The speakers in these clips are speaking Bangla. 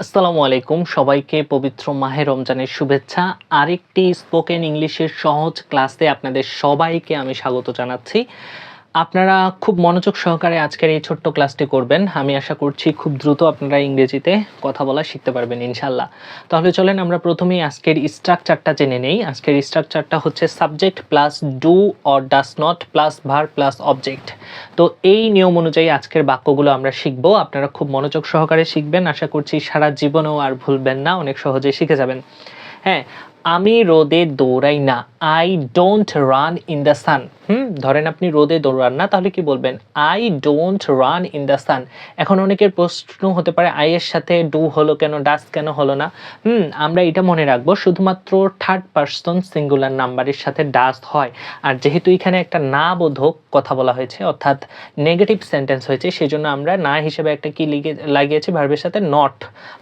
আসসালামু আলাইকুম। সবাইকে পবিত্র মাহে রমজানের শুভেচ্ছা। আরেকটি স্পোকেন ইংলিশের সহজ ক্লাসে আপনাদের সবাইকে আমি স্বাগত জানাচ্ছি। আপনারা খুব মনোযোগ সহকারে আজকের এই ছোট্ট ক্লাসটি করবেন। আমি আশা করছি খুব দ্রুত আপনারা ইংরেজিতে কথা বলা শিখতে পারবেন ইনশাল্লাহ তাহলে চলেন আমরা প্রথমেই আজকের স্ট্রাকচারটা জেনে নেই। আজকের স্ট্রাকচারটা হচ্ছে subject plus do or does not plus verb plus object তো এই নিয়ম অনুযায়ী আজকের বাক্যগুলো আমরা শিখব। আপনারা খুব মনোযোগ সহকারে শিখবেন। আশা করছি সারা জীবনেও আর ভুলবেন না। অনেক সহজে শিখে যাবেন। হ্যাঁ আমি রোদে দৌড়াই না। I don't run in the sun hmm, ধরেন আপনি রোদে দৌড়ান না, তাহলে কি বলবেন? I don't run in the sun এখন অনেকের প্রশ্ন হতে পারে আই এর সাথে ডু হলো কেন ডাস কেন হলো না? হুম, আমরা এটা মনে রাখব, শুধুমাত্র থার্ড পার্সন সিঙ্গুলার নাম্বারের সাথে ডাস হয়। আর যেহেতু এখানে একটা না বোধক কথা বলা হয়েছে, অর্থাৎ নেগেটিভ সেন্টেন্স হয়েছে সেই জন্য আমরা না হিসেবে একটা কি লিগে লাগিয়েছি ভার্বের সাথে নট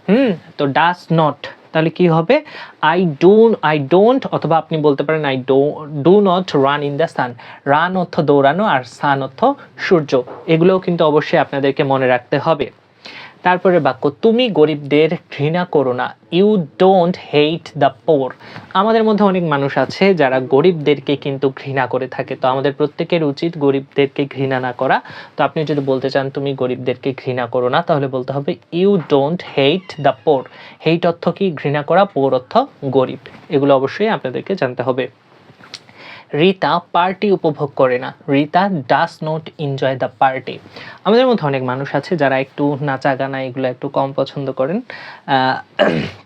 হুম, তো ডাস নট তাহলে কি হবে? আই ডোন্ট আই ডোন্ট অথবা আপনি বলতে পারেন I do not run in the sun run অর্থ দৌড়ানো আর সান অর্থ সূর্য। এগুলোও কিন্তু অবশ্যই আপনাদেরকে মনে রাখতে হবে। তারপরে বাক্য, তুমি গরিবদের ঘৃণা করো না। You don't hate the poor আমাদের মধ্যে অনেক মানুষ আছে যারা গরিবদেরকে কিন্তু ঘৃণা করে থাকে। তো আমাদের প্রত্যেকের উচিত গরিবদেরকে ঘৃণা না করা। তো আপনি যদি বলতে চান, তুমি গরিবদেরকে ঘৃণা করো না, তাহলে বলতে হবে you don't hate the poor hate অর্থ কি? ঘৃণা করা পোর অর্থ গরিব। এগুলো অবশ্যই আপনাদেরকে জানতে হবে। রিতা পার্টি উপভোগ করে না। Rita does not enjoy the party আমাদের মধ্যে অনেক মানুষ আছে যারা একটু নাচা গানা এগুলো একটু কম পছন্দ করেন।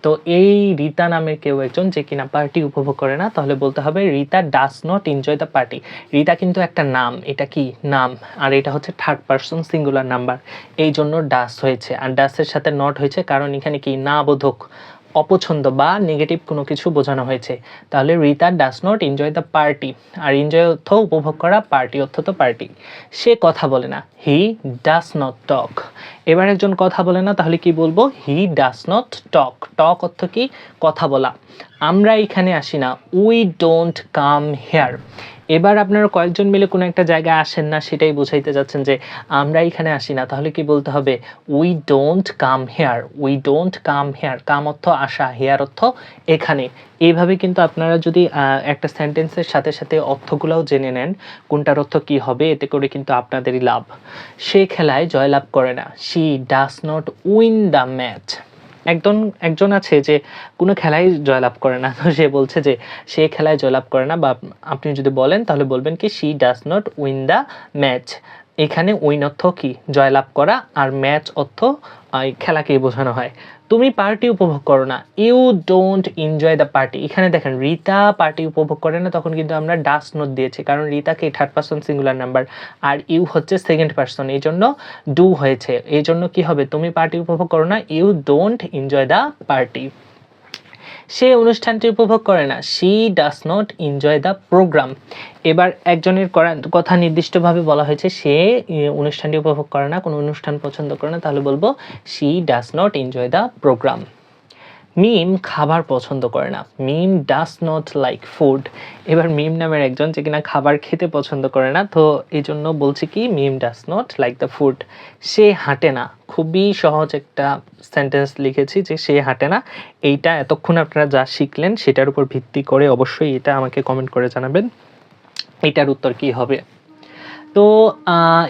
তো এই রিতা নামের কেউ একজন যে কিনা পার্টি উপভোগ করে না, তাহলে বলতে হবে Rita does not enjoy the party Rita কিন্তু একটা নাম, এটা কি নাম? আর এটা হচ্ছে থার্ড পার্সন সিঙ্গুলার নাম্বার এই জন্য ডাস হয়েছে। আর ডাসের সাথে নট হয়েছে, কারণ এখানে কি না বোধক অপছন্দ বা নেগেটিভ কোনো কিছু বোঝানো হয়েছে। তাহলে Rita does not enjoy the party R enjoy অর্থ উপভোগ করা পার্টি অর্থ তো পার্টি সে কথা বলে না। হি ডাস নট টক এবার একজন কথা বলে না, তাহলে কি বলব? হি ডাস নট টক টক অর্থ কি? কথা বলা। আমরা এখানে আসি না। উই ডোন্ট কাম হেয়ার এবার আপনারা কয়েকজন মিলে কোনো একটা জায়গায় আসেন না, সেটাই বোঝাইতে যাচ্ছেন যে আমরা এখানে আসি না। তাহলে কি বলতে হবে? We don't come here we don't come here come অর্থ আসা হেয়ার অর্থ এখানে। এইভাবে কিন্তু আপনারা যদি একটা সেন্টেন্সের সাথে সাথে অর্থগুলোও জেনে নেন, কোনটার অর্থ কি হবে, এতে করে কিন্তু আপনাদেরই লাভ। সে খেলায় জয়লাভ করে না। She does not win the match একজন একজন আছে যে কোনো খেলায় জয়লাভ করে না। তো সে বলছে যে সে খেলায় জয়লাভ করে না বা আপনি যদি বলেন তাহলে বলবেন কি she does not win the match এখানে উইন অর্থ কি? জয়লাভ করা আর ম্যাচ অর্থ খেলাকেই বোঝানো হয়। তুমি পার্টি উপভোগ করো না you don't enjoy the party এখানে দেখেন, রীতা পার্টি উপভোগ করে না, তখন কিন্তু আমরা ডাস নোট দিয়েছি। কারণ রীতাকে থার্ড পার্সন সিঙ্গুলার নাম্বার আর ইউ হচ্ছে সেকেন্ড পার্সন এই জন্য ডু হয়েছে। এই জন্য কি হবে? তুমি পার্টি উপভোগ করো না you don't enjoy the party সে অনুষ্ঠানটি উপভোগ করে না। She does not enjoy the programme এবার একজনের কথা নির্দিষ্টভাবে বলা হয়েছে, সে অনুষ্ঠানটি উপভোগ করে না, কোনো অনুষ্ঠান পছন্দ করে না, তাহলে বলব she does not enjoy the programme Mim খাবার পছন্দ করে না। Mim does not like food এবার মিম নামের একজন যে কিনা খাবার খেতে পছন্দ করে না, তো এই জন্য বলছি কি, Mim does not like the food সে হাঁটে না। খুবই সহজ একটা সেন্টেন্স লিখেছি যে সে হাঁটে না। এইটা এতক্ষণ আপনারা যা শিখলেন, সেটার উপর ভিত্তি করে অবশ্যই এটা আমাকে কমেন্ট করে জানাবেন। এটার উত্তর কি হবে? তো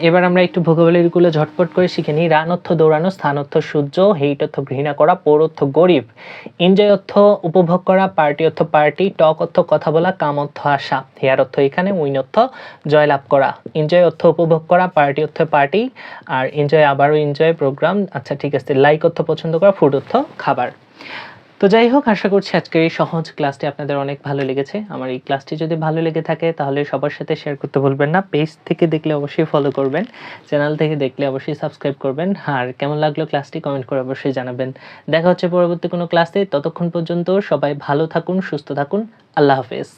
এবার আমরা একটু ভোকাবুলারিগুলো ঝটপট করে শিখে নিই। রান অর্থ দৌড়ানো স্থান অর্থ সূর্য হেইট অর্থ ঘৃণা করা পৌর অর্থ গরিব এনজয় অর্থ উপভোগ করা পার্টি অর্থ পার্টি টক অর্থ কথা বলা কাম অর্থ আশা হেয়ার অর্থ এখানে উইন অর্থ জয়লাভ করা এনজয় অর্থ উপভোগ করা পার্টি অর্থ পার্টি, আর এনজয় আবারও এনজয় প্রোগ্রাম আচ্ছা ঠিক আছে লাইক অর্থ পছন্দ করা ফুড অর্থ খাবার। তো যাই হোক, আশা করছি আজকের এই সহজ ক্লাসটি আপনাদের অনেক ভালো লেগেছে। আমার এই ক্লাসটি যদি ভালো লেগে থাকে, তাহলে সবার সাথে শেয়ার করতে ভুলবেন না। পেজ থেকে দেখলে অবশ্যই ফলো করবেন। চ্যানেল থেকে দেখলে অবশ্যই সাবস্ক্রাইব করবেন। আর কেমন লাগল ক্লাসটি কমেন্ট করে অবশ্যই জানাবেন। দেখা হচ্ছে পরবর্তী কোনো ক্লাসে ততক্ষণ পর্যন্ত সবাই ভালো থাকুন, সুস্থ থাকুন। আল্লাহ হাফেজ।